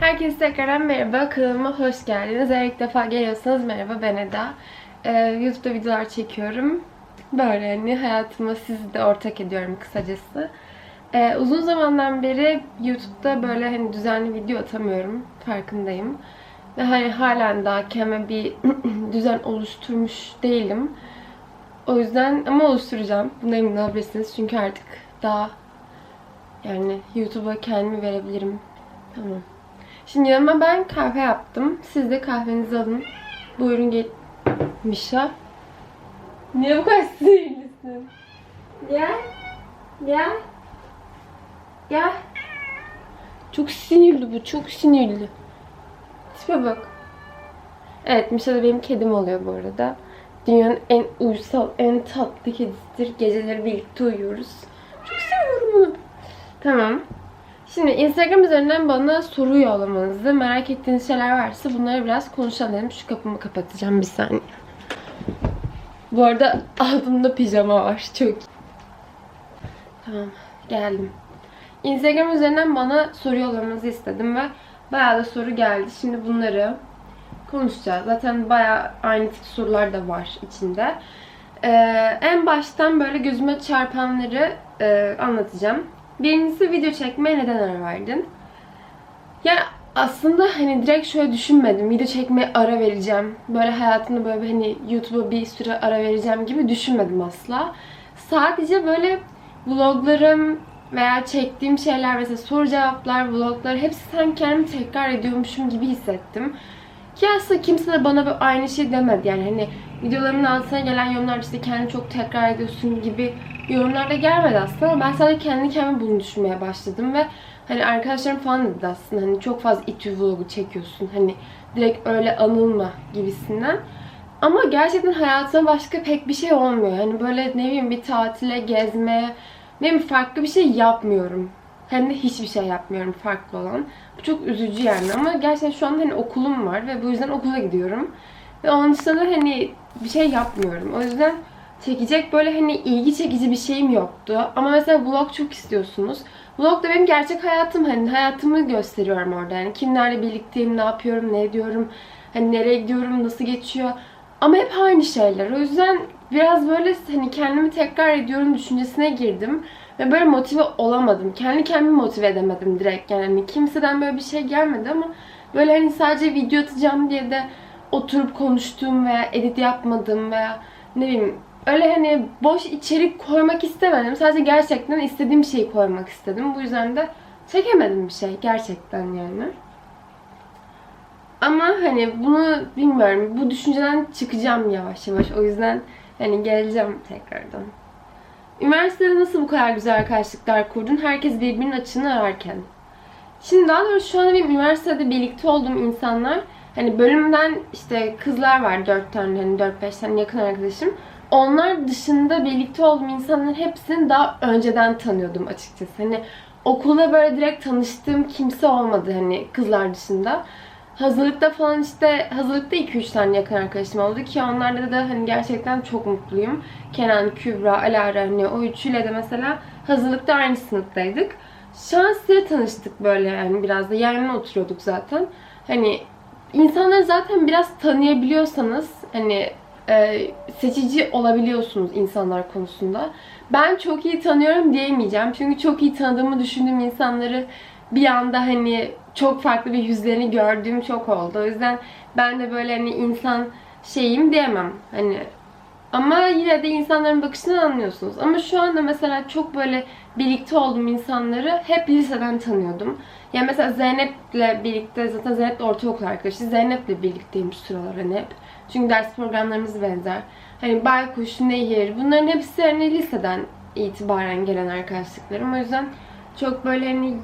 Herkese tekrardan merhaba. Kanalıma hoş geldiniz. Eğer ilk defa geliyorsanız merhaba ben Eda. Ee, YouTube'da videolar çekiyorum. Böyle hani hayatıma sizi de ortak ediyorum kısacası. Ee, uzun zamandan beri YouTube'da böyle hani düzenli video atamıyorum. Farkındayım. Ve hani halen daha kendime bir düzen oluşturmuş değilim. O yüzden ama oluşturacağım. Buna emin olabilirsiniz. Çünkü artık daha yani YouTube'a kendimi verebilirim. Tamam. Şimdi yanıma ben kahve yaptım. Siz de kahvenizi alın. Buyurun gel. Mişa. Niye bu kadar sinirlisin? Gel. Gel. Gel. Çok sinirli bu. Çok sinirli. Tipe bak. Evet Mişa da benim kedim oluyor bu arada. Dünyanın en uysal, en tatlı kedisidir. Geceleri birlikte uyuyoruz. Çok seviyorum onu. Tamam. Şimdi Instagram üzerinden bana soru yollamanızı, merak ettiğiniz şeyler varsa bunları biraz konuşalım. Şu kapımı kapatacağım bir saniye. Bu arada altımda pijama var. Çok. Tamam. Geldim. Instagram üzerinden bana soru yollamanızı istedim ve bayağı da soru geldi. Şimdi bunları konuşacağız. Zaten bayağı aynı tip sorular da var içinde. Ee, en baştan böyle gözüme çarpanları e, anlatacağım. Birincisi video çekmeye neden ara verdin? Yani aslında hani direkt şöyle düşünmedim. Video çekmeye ara vereceğim. Böyle hayatımda böyle hani YouTube'a bir süre ara vereceğim gibi düşünmedim asla. Sadece böyle vloglarım veya çektiğim şeyler mesela soru cevaplar, vloglar hepsi sanki kendimi tekrar ediyormuşum gibi hissettim. Ki aslında kimse de bana aynı şey demedi. Yani hani videolarımın altına gelen yorumlar işte kendini çok tekrar ediyorsun gibi yorumlar da gelmedi aslında ama ben sadece kendi kendime bunu düşünmeye başladım ve hani arkadaşlarım falan dedi aslında hani çok fazla itü vlogu çekiyorsun hani direkt öyle anılma gibisinden. Ama gerçekten hayatımda başka pek bir şey olmuyor. Hani böyle ne bileyim bir tatile, gezmeye, ne bileyim farklı bir şey yapmıyorum. Hem de hiçbir şey yapmıyorum farklı olan. Bu çok üzücü yani ama gerçekten şu anda hani okulum var ve bu yüzden okula gidiyorum. Ve onun dışında hani bir şey yapmıyorum. O yüzden çekecek böyle hani ilgi çekici bir şeyim yoktu. Ama mesela vlog çok istiyorsunuz. Vlog da benim gerçek hayatım. Hani hayatımı gösteriyorum orada. Yani kimlerle birlikteyim, ne yapıyorum, ne ediyorum. Hani nereye gidiyorum, nasıl geçiyor. Ama hep aynı şeyler. O yüzden biraz böyle hani kendimi tekrar ediyorum düşüncesine girdim. Ve böyle motive olamadım. Kendi kendimi motive edemedim direkt. Yani hani kimseden böyle bir şey gelmedi ama böyle hani sadece video atacağım diye de oturup konuştuğum veya edit yapmadım veya ne bileyim öyle hani boş içerik koymak istemedim. Sadece gerçekten istediğim şeyi koymak istedim. Bu yüzden de çekemedim bir şey gerçekten yani. Ama hani bunu bilmiyorum. Bu düşünceden çıkacağım yavaş yavaş. O yüzden hani geleceğim tekrardan. Üniversitede nasıl bu kadar güzel arkadaşlıklar kurdun? Herkes birbirinin açığını ararken. Şimdi daha doğrusu şu anda benim üniversitede birlikte olduğum insanlar hani bölümden işte kızlar var dört tane hani dört beş tane yakın arkadaşım. Onlar dışında birlikte olduğum insanların hepsini daha önceden tanıyordum açıkçası. Hani okulda böyle direkt tanıştığım kimse olmadı hani kızlar dışında. Hazırlıkta falan işte hazırlıkta 2-3 tane yakın arkadaşım oldu ki onlarla da hani gerçekten çok mutluyum. Kenan, Kübra, Alara hani o üçüyle de mesela hazırlıkta aynı sınıftaydık. Şanslı'ya tanıştık böyle yani biraz da yana oturuyorduk zaten. Hani insanları zaten biraz tanıyabiliyorsanız hani e, seçici olabiliyorsunuz insanlar konusunda. Ben çok iyi tanıyorum diyemeyeceğim. Çünkü çok iyi tanıdığımı düşündüğüm insanları bir anda hani çok farklı bir yüzlerini gördüğüm çok oldu. O yüzden ben de böyle hani insan şeyim diyemem. Hani ama yine de insanların bakışından anlıyorsunuz. Ama şu anda mesela çok böyle birlikte olduğum insanları hep liseden tanıyordum. Yani mesela Zeynep'le birlikte, zaten Zeynep de ortaokul arkadaşı. Zeynep'le birlikteyim sıralar hani hep. Çünkü ders programlarımız benzer. Hani Baykuş, Nehir bunların hepsi hani liseden itibaren gelen arkadaşlıklarım. O yüzden çok böyle hani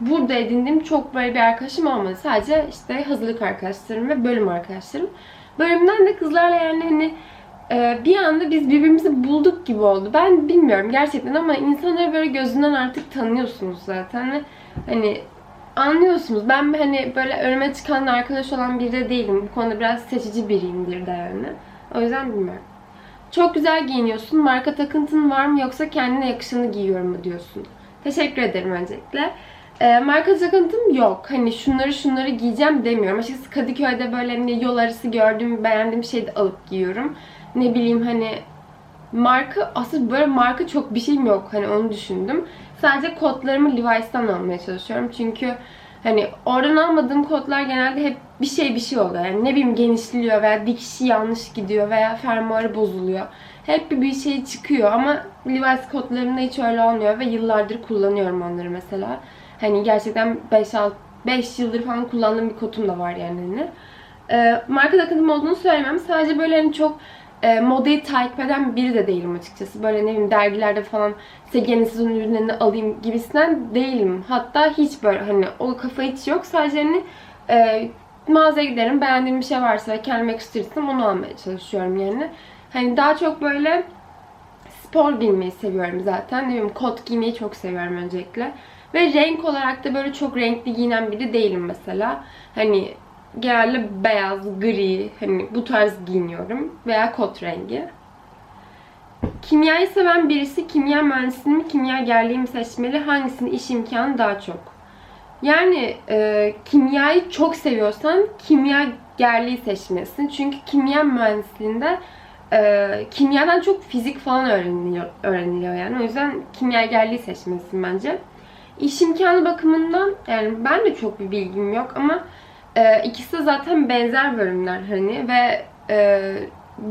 burada edindiğim çok böyle bir arkadaşım olmadı. Sadece işte hazırlık arkadaşlarım ve bölüm arkadaşlarım. Bölümden de kızlarla yani hani e, bir anda biz birbirimizi bulduk gibi oldu. Ben bilmiyorum gerçekten ama insanları böyle gözünden artık tanıyorsunuz zaten. Ve Hani anlıyorsunuz. Ben hani böyle önüme çıkan arkadaş olan biri de değilim. Bu konuda biraz seçici biriyimdir de yani. O yüzden bilmiyorum. Çok güzel giyiniyorsun. Marka takıntın var mı yoksa kendine yakışanı giyiyorum mu diyorsun? Teşekkür ederim öncelikle. E, marka takıntım yok. Hani şunları şunları giyeceğim demiyorum. Açıkçası Kadıköy'de böyle hani yol arası gördüğüm, beğendiğim şeyi de alıp giyiyorum. Ne bileyim hani marka aslında böyle marka çok bir şeyim yok. Hani onu düşündüm. Sadece kotlarımı Levi's'tan almaya çalışıyorum. Çünkü hani oradan almadığım kotlar genelde hep bir şey bir şey oluyor. Yani ne bileyim genişliyor veya dikişi yanlış gidiyor veya fermuarı bozuluyor. Hep bir bir şey çıkıyor ama Levi's kotlarımda hiç öyle olmuyor ve yıllardır kullanıyorum onları mesela. Hani gerçekten 5 5 yıldır falan kullandığım bir kotum da var yani. Hani. Ee, marka takıntım olduğunu söylemem. Sadece böyle hani çok e, modayı takip eden biri de değilim açıkçası. Böyle ne bileyim dergilerde falan işte yeni ürünlerini alayım gibisinden değilim. Hatta hiç böyle hani o kafa hiç yok. Sadece hani e, mağazaya giderim beğendiğim bir şey varsa ve kendime yakıştırırsam onu almaya çalışıyorum yani. Hani daha çok böyle spor giymeyi seviyorum zaten. Ne bileyim kot giymeyi çok seviyorum öncelikle. Ve renk olarak da böyle çok renkli giyinen biri değilim mesela. Hani genelde beyaz, gri, hani bu tarz giyiniyorum. Veya kot rengi. Kimyayı seven birisi kimya mühendisliğini mi, kimya gerliği mi seçmeli? Hangisinin iş imkanı daha çok? Yani e, kimyayı çok seviyorsan kimya gerliği seçmelisin. Çünkü kimya mühendisliğinde e, kimyadan çok fizik falan öğreniliyor, öğreniliyor yani. O yüzden kimya gerliği seçmelisin bence. İş imkanı bakımından yani ben de çok bir bilgim yok ama e, ikisi zaten benzer bölümler hani ve e,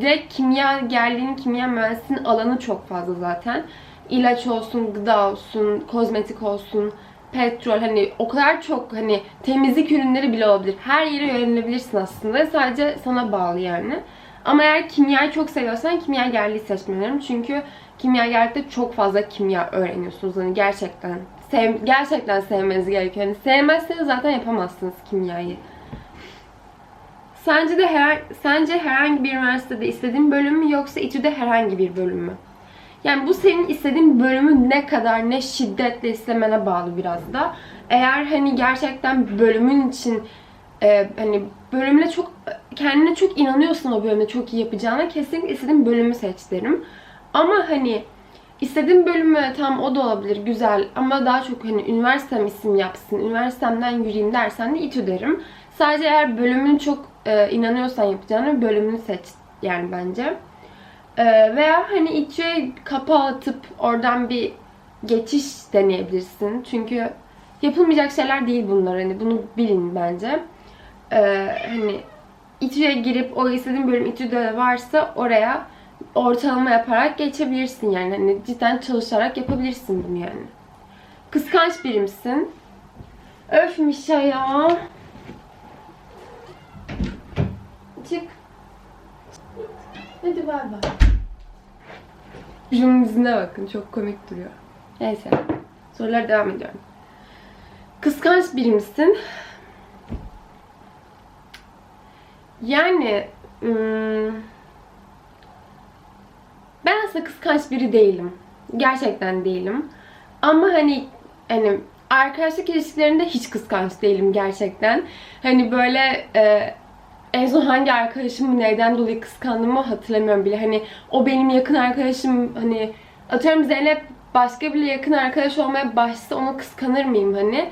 direkt kimya gerliğinin kimya mühendisliğinin alanı çok fazla zaten. İlaç olsun, gıda olsun, kozmetik olsun, petrol hani o kadar çok hani temizlik ürünleri bile olabilir. Her yere yönelebilirsin aslında. Sadece sana bağlı yani. Ama eğer kimyayı çok seviyorsan kimya gerliği seçmelerim. Çünkü kimya gerlikte çok fazla kimya öğreniyorsunuz. Hani gerçekten sev, gerçekten sevmeniz gerekiyor. Hani sevmezseniz zaten yapamazsınız kimyayı. Sence de her, sence herhangi bir üniversitede istediğin bölüm mü yoksa İTÜ'de herhangi bir bölüm mü? Yani bu senin istediğin bölümü ne kadar ne şiddetle istemene bağlı biraz da. Eğer hani gerçekten bölümün için e, hani bölümüne çok kendine çok inanıyorsan o bölümde çok iyi yapacağına kesinlikle istediğin bölümü seç derim. Ama hani istediğin bölümü tam o da olabilir güzel ama daha çok hani üniversitem isim yapsın, üniversitemden yürüyeyim dersen de İTÜ derim. Sadece eğer bölümünü çok e, inanıyorsan yapacağına bölümünü seç yani bence. E, veya hani İTÜ'ye kapağı atıp oradan bir geçiş deneyebilirsin. Çünkü yapılmayacak şeyler değil bunlar. Hani bunu bilin bence. E, hani İTÜ'ye girip o istediğin bölüm İTÜ'de varsa oraya ortalama yaparak geçebilirsin yani. Hani cidden çalışarak yapabilirsin bunu yani. Kıskanç biri misin? Öf Mişa ya. Çık. Hadi bay bay. Şunun yüzüne bakın. Çok komik duruyor. Neyse. Sorulara devam ediyorum. Kıskanç biri misin? Yani ım, ben aslında kıskanç biri değilim. Gerçekten değilim. Ama hani hani arkadaşlık ilişkilerinde hiç kıskanç değilim gerçekten. Hani böyle e, en son hangi arkadaşımı neden dolayı kıskandığımı hatırlamıyorum bile. Hani o benim yakın arkadaşım hani atıyorum Zeynep başka biri yakın arkadaş olmaya başlasa onu kıskanır mıyım hani?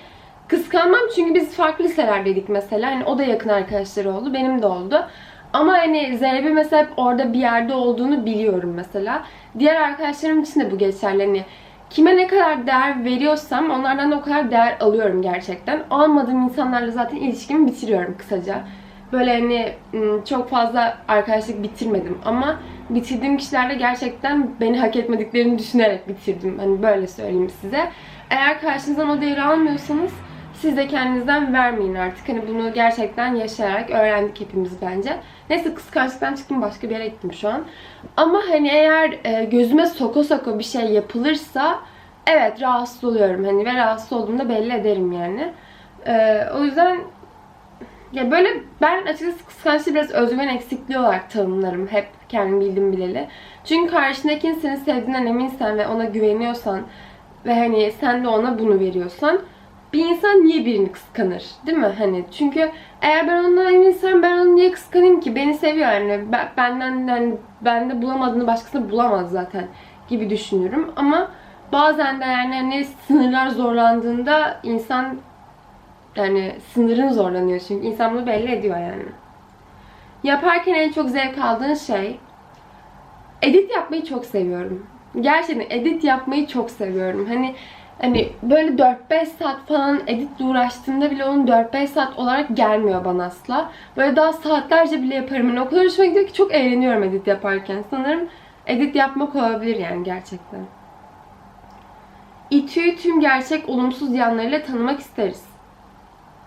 Kıskanmam çünkü biz farklı liselerdeydik mesela. Hani o da yakın arkadaşları oldu. Benim de oldu. Ama hani Zeynep'in mesela hep orada bir yerde olduğunu biliyorum mesela. Diğer arkadaşlarım için de bu geçerli. Hani kime ne kadar değer veriyorsam onlardan da o kadar değer alıyorum gerçekten. Almadığım insanlarla zaten ilişkimi bitiriyorum kısaca. Böyle hani çok fazla arkadaşlık bitirmedim ama bitirdiğim kişilerle gerçekten beni hak etmediklerini düşünerek bitirdim. Hani böyle söyleyeyim size. Eğer karşınızdan o değeri almıyorsanız siz de kendinizden vermeyin artık. Hani bunu gerçekten yaşayarak öğrendik hepimiz bence. Neyse kıskançlıktan çıktım başka bir yere gittim şu an. Ama hani eğer e, gözüme soka soka bir şey yapılırsa evet rahatsız oluyorum. Hani ve rahatsız olduğumda belli ederim yani. E, o yüzden ya böyle ben açıkçası kıskançlığı biraz özgüven eksikliği olarak tanımlarım. Hep kendim bildim bileli. Çünkü karşındakinin seni sevdiğinden eminsen ve ona güveniyorsan ve hani sen de ona bunu veriyorsan bir insan niye birini kıskanır? Değil mi? Hani çünkü eğer ben ondan eminsem ben onu niye kıskanayım ki? Beni seviyor yani. Benden yani bende bulamadığını başkasında bulamaz zaten gibi düşünüyorum. Ama bazen de yani hani sınırlar zorlandığında insan yani sınırın zorlanıyor çünkü insan bunu belli ediyor yani. Yaparken en çok zevk aldığın şey edit yapmayı çok seviyorum. Gerçekten edit yapmayı çok seviyorum. Hani hani böyle 4-5 saat falan editle uğraştığımda bile onun 4-5 saat olarak gelmiyor bana asla. Böyle daha saatlerce bile yaparım. Yani o kadar hoşuma gidiyor ki çok eğleniyorum edit yaparken. Sanırım edit yapmak olabilir yani gerçekten. İTÜ'yü tüm gerçek olumsuz yanlarıyla tanımak isteriz.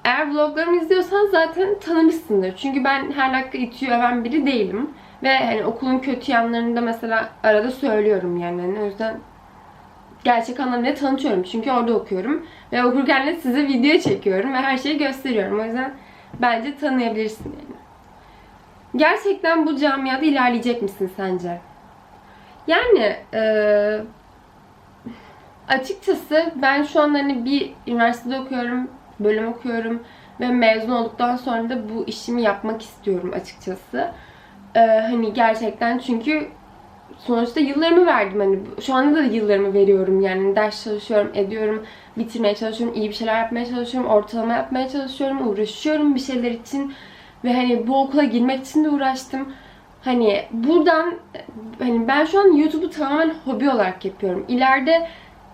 Eğer vloglarımı izliyorsan zaten tanımışsındır. Çünkü ben her dakika İTÜ'yü öven biri değilim. Ve hani okulun kötü yanlarını da mesela arada söylüyorum yani. Hani o yüzden gerçek anlamıyla tanıtıyorum. Çünkü orada okuyorum. Ve okurken de size video çekiyorum ve her şeyi gösteriyorum. O yüzden bence tanıyabilirsin yani. Gerçekten bu camiada ilerleyecek misin sence? Yani eee açıkçası ben şu an hani bir üniversitede okuyorum, bölüm okuyorum ve mezun olduktan sonra da bu işimi yapmak istiyorum açıkçası. Ee, hani gerçekten çünkü sonuçta yıllarımı verdim hani şu anda da yıllarımı veriyorum yani ders çalışıyorum, ediyorum, bitirmeye çalışıyorum, iyi bir şeyler yapmaya çalışıyorum, ortalama yapmaya çalışıyorum, uğraşıyorum bir şeyler için ve hani bu okula girmek için de uğraştım. Hani buradan hani ben şu an YouTube'u tamamen hobi olarak yapıyorum. İleride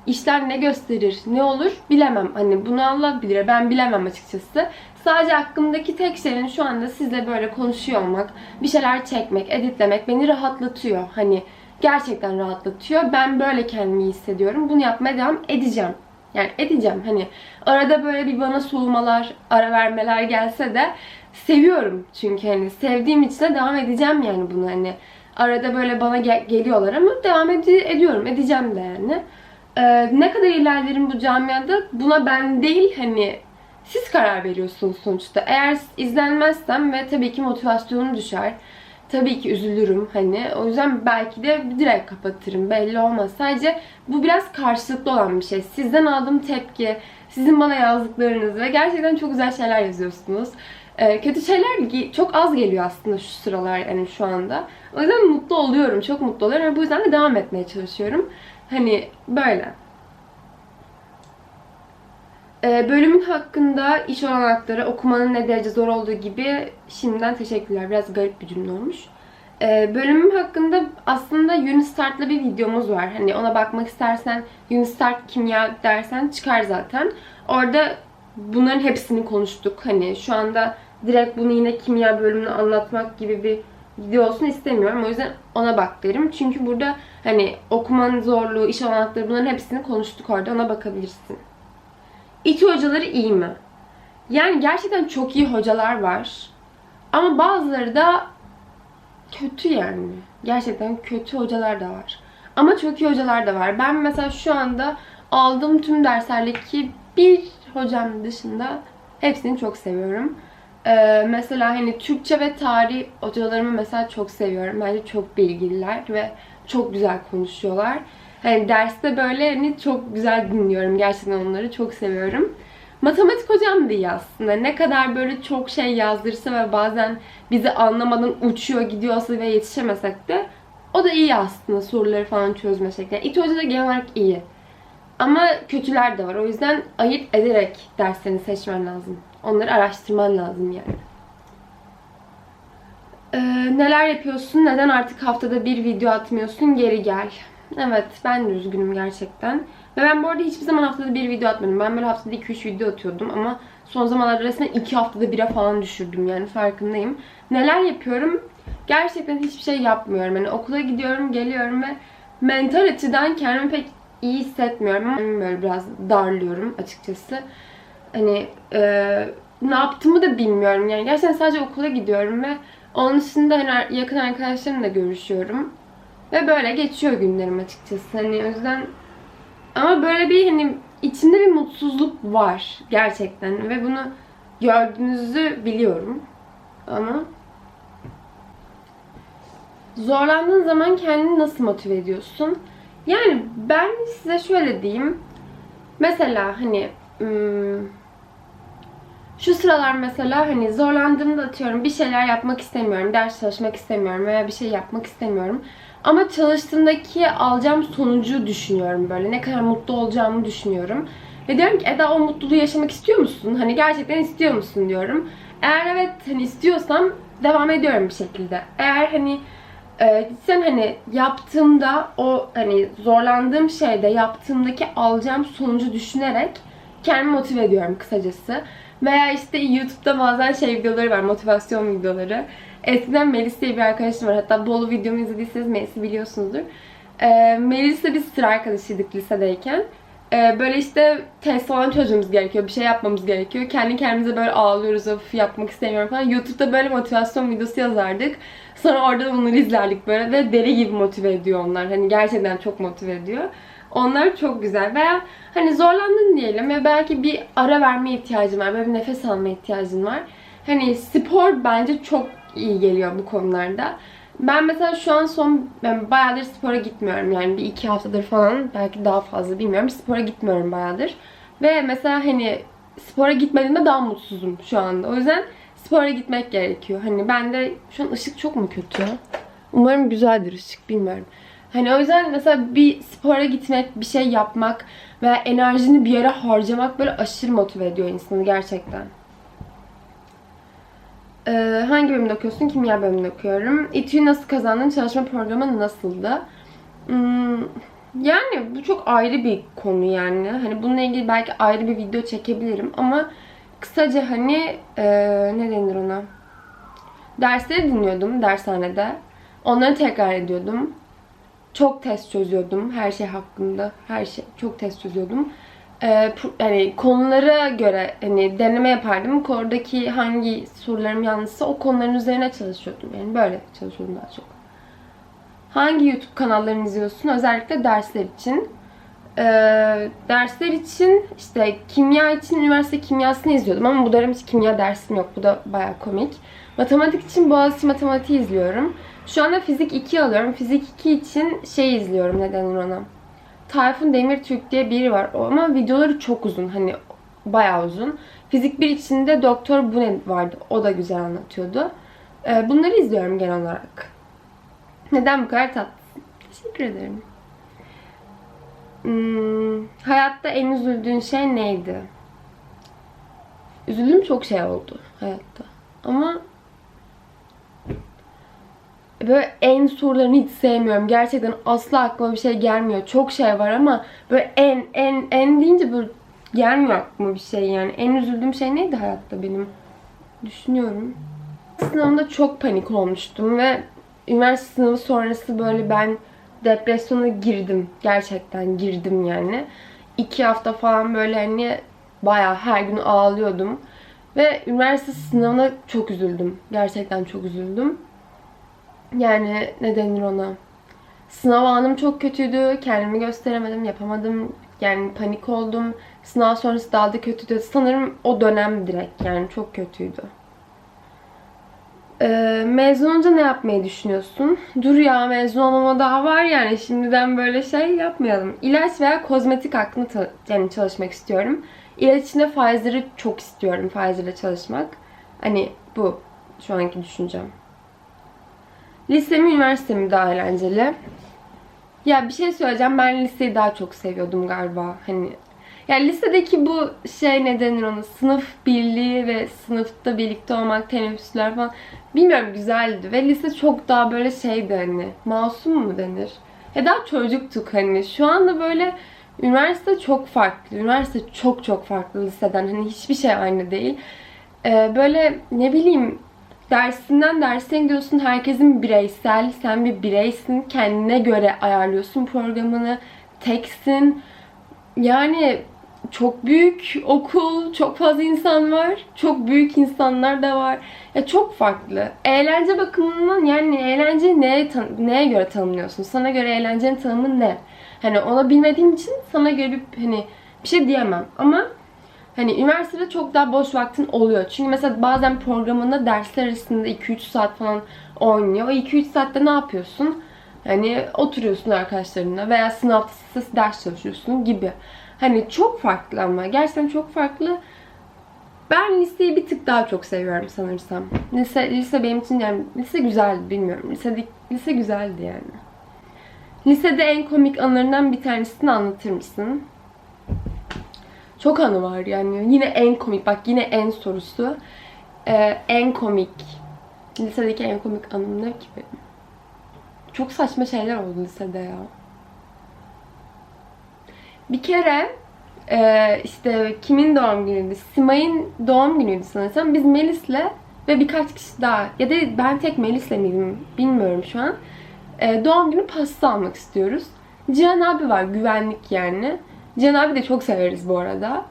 işler ne gösterir, ne olur bilemem. Hani bunu Allah bilir. Ben bilemem açıkçası. Sadece aklımdaki tek şeyin şu anda sizle böyle konuşuyor olmak, bir şeyler çekmek, editlemek beni rahatlatıyor. Hani gerçekten rahatlatıyor. Ben böyle kendimi hissediyorum. Bunu yapmaya devam edeceğim. Yani edeceğim. Hani arada böyle bir bana soğumalar, ara vermeler gelse de seviyorum. Çünkü hani sevdiğim için de devam edeceğim yani bunu hani. Arada böyle bana gel- geliyorlar ama devam ed- ediyorum. Edeceğim de yani. Ee, ne kadar ilerlerim bu camiada buna ben değil hani siz karar veriyorsunuz sonuçta. Eğer izlenmezsem ve tabii ki motivasyonum düşer. Tabii ki üzülürüm hani. O yüzden belki de direkt kapatırım. Belli olmaz. Sadece bu biraz karşılıklı olan bir şey. Sizden aldığım tepki, sizin bana yazdıklarınız ve gerçekten çok güzel şeyler yazıyorsunuz. Ee, kötü şeyler çok az geliyor aslında şu sıralar yani şu anda. O yüzden mutlu oluyorum. Çok mutlu oluyorum bu yüzden de devam etmeye çalışıyorum. Hani böyle. Ee, bölümün hakkında iş olanakları okumanın ne derece zor olduğu gibi şimdiden teşekkürler. Biraz garip bir cümle olmuş. Ee, bölümüm hakkında aslında Unistart'la bir videomuz var. Hani ona bakmak istersen Unistart kimya dersen çıkar zaten. Orada bunların hepsini konuştuk. Hani şu anda direkt bunu yine kimya bölümünü anlatmak gibi bir olsun istemiyorum. O yüzden ona bak derim. Çünkü burada hani okumanın zorluğu, iş olanakları bunların hepsini konuştuk orada. Ona bakabilirsin. İTÜ hocaları iyi mi? Yani gerçekten çok iyi hocalar var. Ama bazıları da kötü yani. Gerçekten kötü hocalar da var. Ama çok iyi hocalar da var. Ben mesela şu anda aldığım tüm derslerdeki bir hocam dışında hepsini çok seviyorum. Ee, mesela hani Türkçe ve tarih hocalarımı mesela çok seviyorum. Bence çok bilgililer ve çok güzel konuşuyorlar. Hani derste böyle hani çok güzel dinliyorum. Gerçekten onları çok seviyorum. Matematik hocam da iyi aslında. Ne kadar böyle çok şey yazdırsa ve bazen bizi anlamadan uçuyor gidiyorsa ve yetişemesek de o da iyi aslında soruları falan çözme şekli. Yani İTÜ hoca da genel olarak iyi. Ama kötüler de var. O yüzden ayırt ederek derslerini seçmen lazım. Onları araştırman lazım yani. Ee, neler yapıyorsun? Neden artık haftada bir video atmıyorsun? Geri gel. Evet ben de üzgünüm gerçekten. Ve ben bu arada hiçbir zaman haftada bir video atmadım. Ben böyle haftada 2-3 video atıyordum ama son zamanlarda resmen 2 haftada 1'e falan düşürdüm yani farkındayım. Neler yapıyorum? Gerçekten hiçbir şey yapmıyorum. Yani okula gidiyorum, geliyorum ve mental açıdan kendimi pek iyi hissetmiyorum. Böyle biraz darlıyorum açıkçası. Hani e, ne yaptığımı da bilmiyorum. Yani gerçekten sadece okula gidiyorum ve onun dışında hani yakın arkadaşlarımla görüşüyorum. Ve böyle geçiyor günlerim açıkçası. Hani o yüzden ama böyle bir hani içinde bir mutsuzluk var gerçekten ve bunu gördüğünüzü biliyorum. Ama zorlandığın zaman kendini nasıl motive ediyorsun? Yani ben size şöyle diyeyim. Mesela hani hmm, Şu sıralar mesela hani zorlandığımda atıyorum bir şeyler yapmak istemiyorum, ders çalışmak istemiyorum veya bir şey yapmak istemiyorum. Ama çalıştığımdaki alacağım sonucu düşünüyorum böyle. Ne kadar mutlu olacağımı düşünüyorum. Ve diyorum ki Eda o mutluluğu yaşamak istiyor musun? Hani gerçekten istiyor musun diyorum. Eğer evet hani istiyorsam devam ediyorum bir şekilde. Eğer hani e, sen hani yaptığımda o hani zorlandığım şeyde yaptığımdaki alacağım sonucu düşünerek kendimi motive ediyorum kısacası. Veya işte YouTube'da bazen şey videoları var, motivasyon videoları. Eskiden Melis diye bir arkadaşım var. Hatta Bolu videomu izlediyseniz Melis'i biliyorsunuzdur. Ee, Melis'le biz sıra arkadaşıydık lisedeyken. Ee, böyle işte test falan çözmemiz gerekiyor. Bir şey yapmamız gerekiyor. Kendi kendimize böyle ağlıyoruz. Of yapmak istemiyorum falan. YouTube'da böyle motivasyon videosu yazardık. Sonra orada bunları izlerdik böyle ve deli gibi motive ediyor onlar. Hani gerçekten çok motive ediyor. Onlar çok güzel. Veya hani zorlandın diyelim ve belki bir ara vermeye ihtiyacın var. Böyle bir nefes almaya ihtiyacın var. Hani spor bence çok iyi geliyor bu konularda. Ben mesela şu an son ben bayağıdır spora gitmiyorum. Yani bir iki haftadır falan belki daha fazla bilmiyorum. Spora gitmiyorum bayağıdır. Ve mesela hani spora gitmediğimde daha mutsuzum şu anda. O yüzden spora gitmek gerekiyor. Hani ben de şu an ışık çok mu kötü? Umarım güzeldir ışık bilmiyorum. Hani o yüzden mesela bir spora gitmek, bir şey yapmak veya enerjini bir yere harcamak böyle aşırı motive ediyor insanı gerçekten. Ee, hangi bölümde okuyorsun? Kimya bölümünde okuyorum. İTÜ'yü nasıl kazandın? Çalışma programı nasıldı? Hmm, yani bu çok ayrı bir konu yani. Hani bununla ilgili belki ayrı bir video çekebilirim ama kısaca hani ee, ne denir ona? Dersleri dinliyordum dershanede. Onları tekrar ediyordum. Çok test çözüyordum her şey hakkında. Her şey çok test çözüyordum. Ee, yani konulara göre hani deneme yapardım. Oradaki hangi sorularım yanlışsa o konuların üzerine çalışıyordum. Yani böyle çalışıyordum daha çok. Hangi YouTube kanallarını izliyorsun? Özellikle dersler için. Ee, dersler için işte kimya için üniversite kimyasını izliyordum ama bu dönem hiç kimya dersim yok. Bu da baya komik. Matematik için Boğaziçi Matematiği izliyorum. Şu anda fizik 2 alıyorum. Fizik 2 için şey izliyorum ne denir ona. Tayfun Demirtürk diye biri var ama videoları çok uzun. Hani bayağı uzun. Fizik 1 içinde Doktor Bune vardı. O da güzel anlatıyordu. Ee, bunları izliyorum genel olarak. Neden bu kadar tatlı? Teşekkür ederim. Hmm, hayatta en üzüldüğün şey neydi? Üzüldüğüm çok şey oldu hayatta. Ama böyle en sorularını hiç sevmiyorum. Gerçekten asla aklıma bir şey gelmiyor. Çok şey var ama böyle en en en deyince böyle gelmiyor aklıma bir şey yani. En üzüldüğüm şey neydi hayatta benim? Düşünüyorum. Sınavında çok panik olmuştum ve üniversite sınavı sonrası böyle ben depresyona girdim. Gerçekten girdim yani. İki hafta falan böyle hani bayağı her gün ağlıyordum. Ve üniversite sınavına çok üzüldüm. Gerçekten çok üzüldüm. Yani ne denir ona? Sınav anım çok kötüydü. Kendimi gösteremedim, yapamadım. Yani panik oldum. Sınav sonrası daha da kötüydü. Sanırım o dönem direkt yani çok kötüydü. Ee, mezun olunca ne yapmayı düşünüyorsun? Dur ya mezun olmama daha var yani şimdiden böyle şey yapmayalım. İlaç veya kozmetik hakkında yani çalışmak istiyorum. İlaç içinde faizleri çok istiyorum faizlerle çalışmak. Hani bu şu anki düşüncem. Lise mi üniversite mi daha eğlenceli? Ya bir şey söyleyeceğim. Ben liseyi daha çok seviyordum galiba. Hani yani lisedeki bu şey ne denir ona? Sınıf birliği ve sınıfta birlikte olmak, teneffüsler falan. Bilmiyorum güzeldi. Ve lise çok daha böyle şeydi hani. Masum mu denir? Ya daha çocuktuk hani. Şu anda böyle üniversite çok farklı. Üniversite çok çok farklı liseden. Hani hiçbir şey aynı değil. Ee, böyle ne bileyim dersinden dersine gidiyorsun. Herkesin bireysel. Sen bir bireysin. Kendine göre ayarlıyorsun programını. Teksin. Yani çok büyük okul, çok fazla insan var. Çok büyük insanlar da var. Ya çok farklı. Eğlence bakımından yani eğlence neye, neye göre tanımlıyorsun? Sana göre eğlencenin tanımı ne? Hani onu bilmediğim için sana göre bir, hani bir şey diyemem. Ama Hani üniversitede çok daha boş vaktin oluyor. Çünkü mesela bazen programında dersler arasında 2-3 saat falan oynuyor. O 2-3 saatte ne yapıyorsun? Hani oturuyorsun arkadaşlarınla veya sınav ders çalışıyorsun gibi. Hani çok farklı ama gerçekten çok farklı. Ben liseyi bir tık daha çok seviyorum sanırsam. Lise, lise benim için yani lise güzeldi bilmiyorum. Lise, lise güzeldi yani. Lisede en komik anlarından bir tanesini anlatır mısın? Çok anı var yani. Yine en komik. Bak yine en sorusu. Ee, en komik. Lisedeki en komik anım ne ki? Çok saçma şeyler oldu lisede ya. Bir kere e, işte kimin doğum günüydü? Simay'ın doğum günüydü sanırsam. Biz Melis'le ve birkaç kişi daha ya da ben tek Melis'le miydim bilmiyorum şu an. E, doğum günü pasta almak istiyoruz. Cihan abi var güvenlik yani. Cihan abi de çok severiz bu arada.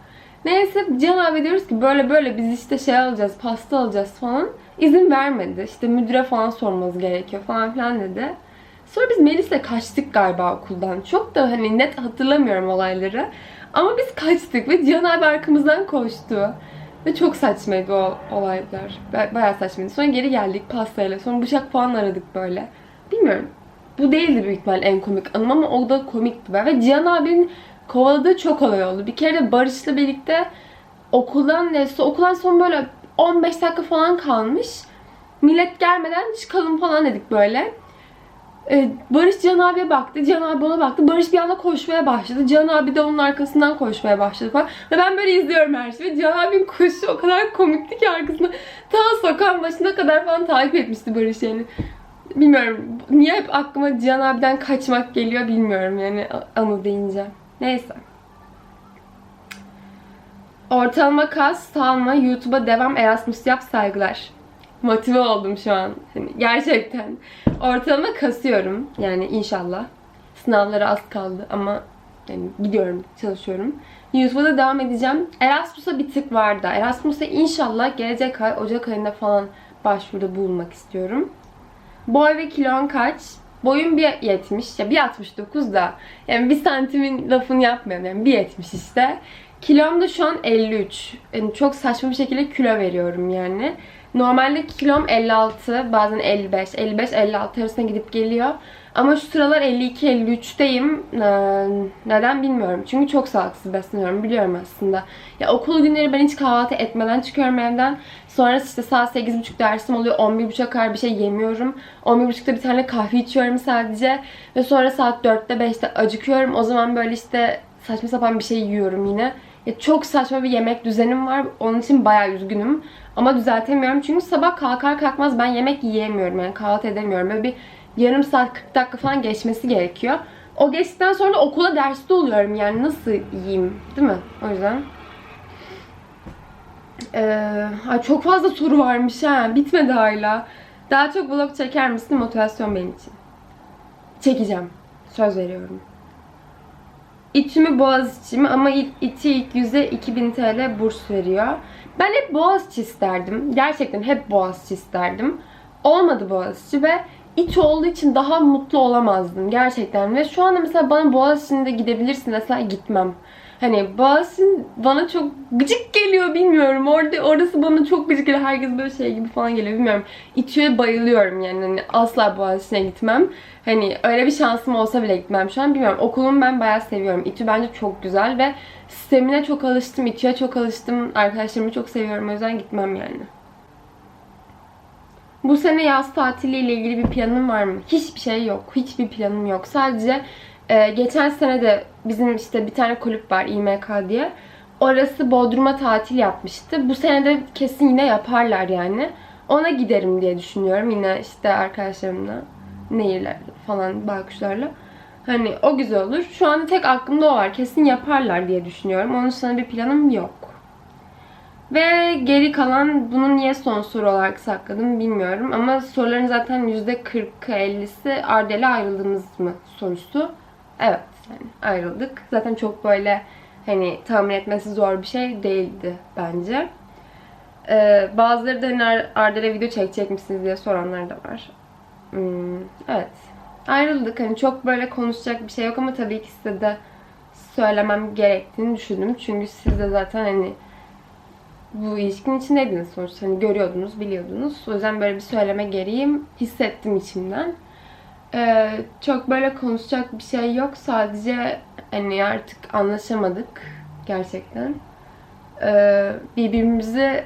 Neyse Cihan abi diyoruz ki böyle böyle biz işte şey alacağız pasta alacağız falan. İzin vermedi. İşte müdüre falan sormamız gerekiyor falan filan dedi. Sonra biz Melis'le kaçtık galiba okuldan. Çok da hani net hatırlamıyorum olayları. Ama biz kaçtık ve Cihan abi arkamızdan koştu. Ve çok saçmaydı o olaylar. Bayağı saçmaydı. Sonra geri geldik pastayla. Sonra bıçak falan aradık böyle. Bilmiyorum. Bu değildi büyük ihtimal en komik anım ama o da komikti. Ve Cihan abinin kovaladığı çok olay oldu. Bir kere de Barış'la birlikte okuldan neyse okuldan son böyle 15 dakika falan kalmış. Millet gelmeden çıkalım falan dedik böyle. Ee, Barış Can abiye baktı. Can abi ona baktı. Barış bir anda koşmaya başladı. Can abi de onun arkasından koşmaya başladı falan. Ve ben böyle izliyorum her şeyi. Can abinin koşu o kadar komikti ki arkasında. Ta sokağın başına kadar falan takip etmişti Barış yani. Bilmiyorum. Niye hep aklıma Can abiden kaçmak geliyor bilmiyorum yani anı deyince. Neyse. Ortalama kas, salma, YouTube'a devam, Erasmus yap, saygılar. Motive oldum şu an. Hani gerçekten. Ortalama kasıyorum. Yani inşallah. Sınavlara az kaldı ama yani gidiyorum, çalışıyorum. YouTube'a da devam edeceğim. Erasmus'a bir tık var da. Erasmus'a inşallah gelecek ay, Ocak ayında falan başvuruda bulunmak istiyorum. Boy ve kilon kaç? Boyum 1.70 ya 1.69 da yani bir santimin lafını yapmıyorum yani 1.70 işte. Kilom da şu an 53. Yani çok saçma bir şekilde kilo veriyorum yani. Normalde kilom 56, bazen 55, 55-56 arasında gidip geliyor. Ama şu sıralar 52-53'teyim. Ee, neden bilmiyorum. Çünkü çok sağlıksız besleniyorum. Biliyorum aslında. Ya okul günleri ben hiç kahvaltı etmeden çıkıyorum evden. Sonrası işte saat 8.30 dersim oluyor. 11.30'a kadar bir şey yemiyorum. 11.30'da bir tane kahve içiyorum sadece. Ve sonra saat 4'te 5'te acıkıyorum. O zaman böyle işte saçma sapan bir şey yiyorum yine. Ya çok saçma bir yemek düzenim var. Onun için bayağı üzgünüm. Ama düzeltemiyorum. Çünkü sabah kalkar kalkmaz ben yemek yiyemiyorum. Yani kahvaltı edemiyorum. Böyle bir yarım saat 40 dakika falan geçmesi gerekiyor. O geçtikten sonra okula derste oluyorum. Yani nasıl yiyeyim? Değil mi? O yüzden. Ee, ay çok fazla soru varmış ha. Bitmedi hala. Daha çok vlog çeker misin? Motivasyon benim için. Çekeceğim. Söz veriyorum. İçimi Boğaziçi mi ama İTİ ilk yüze 2000 TL burs veriyor. Ben hep Boğaziçi isterdim. Gerçekten hep Boğaziçi isterdim. Olmadı Boğaziçi ve İç olduğu için daha mutlu olamazdım gerçekten. Ve şu anda mesela bana Boğaziçi'nde gidebilirsin mesela gitmem. Hani Boğaziçi bana çok gıcık geliyor bilmiyorum. Orada orası bana çok gıcık geliyor. Herkes böyle şey gibi falan geliyor bilmiyorum. İTÜ'ye bayılıyorum yani. Hani asla Boğaziçi'ne gitmem. Hani öyle bir şansım olsa bile gitmem şu an bilmiyorum. Okulumu ben bayağı seviyorum. İTÜ bence çok güzel ve sistemine çok alıştım. İTÜ'ye çok alıştım. Arkadaşlarımı çok seviyorum. O yüzden gitmem yani. Bu sene yaz tatiliyle ilgili bir planım var mı? Hiçbir şey yok. Hiçbir planım yok. Sadece e, geçen sene de bizim işte bir tane kulüp var İMK diye. Orası Bodrum'a tatil yapmıştı. Bu sene de kesin yine yaparlar yani. Ona giderim diye düşünüyorum. Yine işte arkadaşlarımla, nehirler falan, baykuşlarla. Hani o güzel olur. Şu anda tek aklımda o var. Kesin yaparlar diye düşünüyorum. Onun dışında bir planım yok. Ve geri kalan bunu niye son soru olarak sakladım bilmiyorum. Ama soruların zaten %40-50'si Ardel'e ayrıldığımız mı sorusu. Evet yani ayrıldık. Zaten çok böyle hani tahmin etmesi zor bir şey değildi bence. Ee, bazıları da hani Ardel'e video çekecek misiniz diye soranlar da var. Hmm, evet. Ayrıldık. Hani çok böyle konuşacak bir şey yok ama tabii ki size de söylemem gerektiğini düşündüm. Çünkü siz de zaten hani bu ilişkinin içindeydiniz sonuçta. Hani görüyordunuz, biliyordunuz. O yüzden böyle bir söyleme gereğim hissettim içimden. Ee, çok böyle konuşacak bir şey yok. Sadece hani artık anlaşamadık gerçekten. e, birbirimizi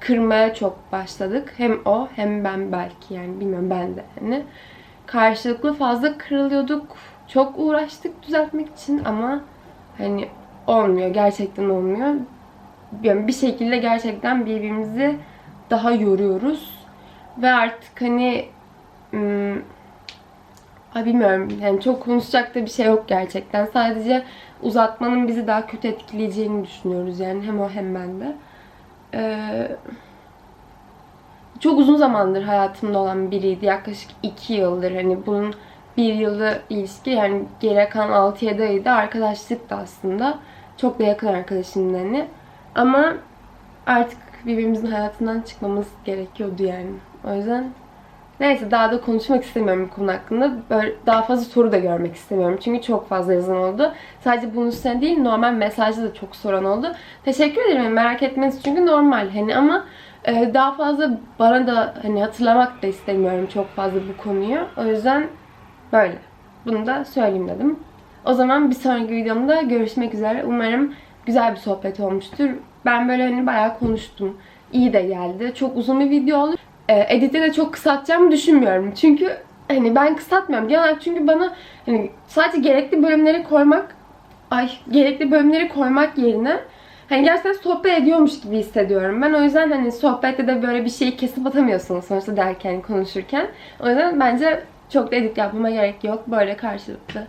kırmaya çok başladık. Hem o hem ben belki yani bilmiyorum ben de hani. Karşılıklı fazla kırılıyorduk. Çok uğraştık düzeltmek için ama hani olmuyor. Gerçekten olmuyor. Yani bir şekilde gerçekten birbirimizi daha yoruyoruz. Ve artık hani ım, ay bilmiyorum yani çok konuşacak da bir şey yok gerçekten. Sadece uzatmanın bizi daha kötü etkileyeceğini düşünüyoruz yani hem o hem ben de. Ee, çok uzun zamandır hayatımda olan biriydi. Yaklaşık 2 yıldır. Hani bunun bir yılı ilişki yani geri kalan 6-7 ayı da arkadaşlıktı aslında. Çok da yakın arkadaşımdı hani. Ama artık birbirimizin hayatından çıkmamız gerekiyordu yani. O yüzden neyse daha da konuşmak istemiyorum bu konu hakkında. Böyle daha fazla soru da görmek istemiyorum. Çünkü çok fazla yazan oldu. Sadece bunun üstüne değil normal mesajda da çok soran oldu. Teşekkür ederim merak etmeniz çünkü normal hani ama ee, daha fazla bana da hani hatırlamak da istemiyorum çok fazla bu konuyu. O yüzden böyle. Bunu da söyleyeyim dedim. O zaman bir sonraki videomda görüşmek üzere. Umarım güzel bir sohbet olmuştur. Ben böyle hani bayağı konuştum. İyi de geldi. Çok uzun bir video oldu. Ee, edit'i de çok kısaltacağımı düşünmüyorum. Çünkü hani ben kısaltmıyorum. Genel çünkü bana hani sadece gerekli bölümleri koymak ay gerekli bölümleri koymak yerine Hani gerçekten sohbet ediyormuş gibi hissediyorum. Ben o yüzden hani sohbette de böyle bir şeyi kesip atamıyorsunuz sonuçta derken, konuşurken. O yüzden bence çok da edit yapmama gerek yok. Böyle karşılıklı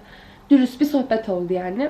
dürüst bir sohbet oldu yani.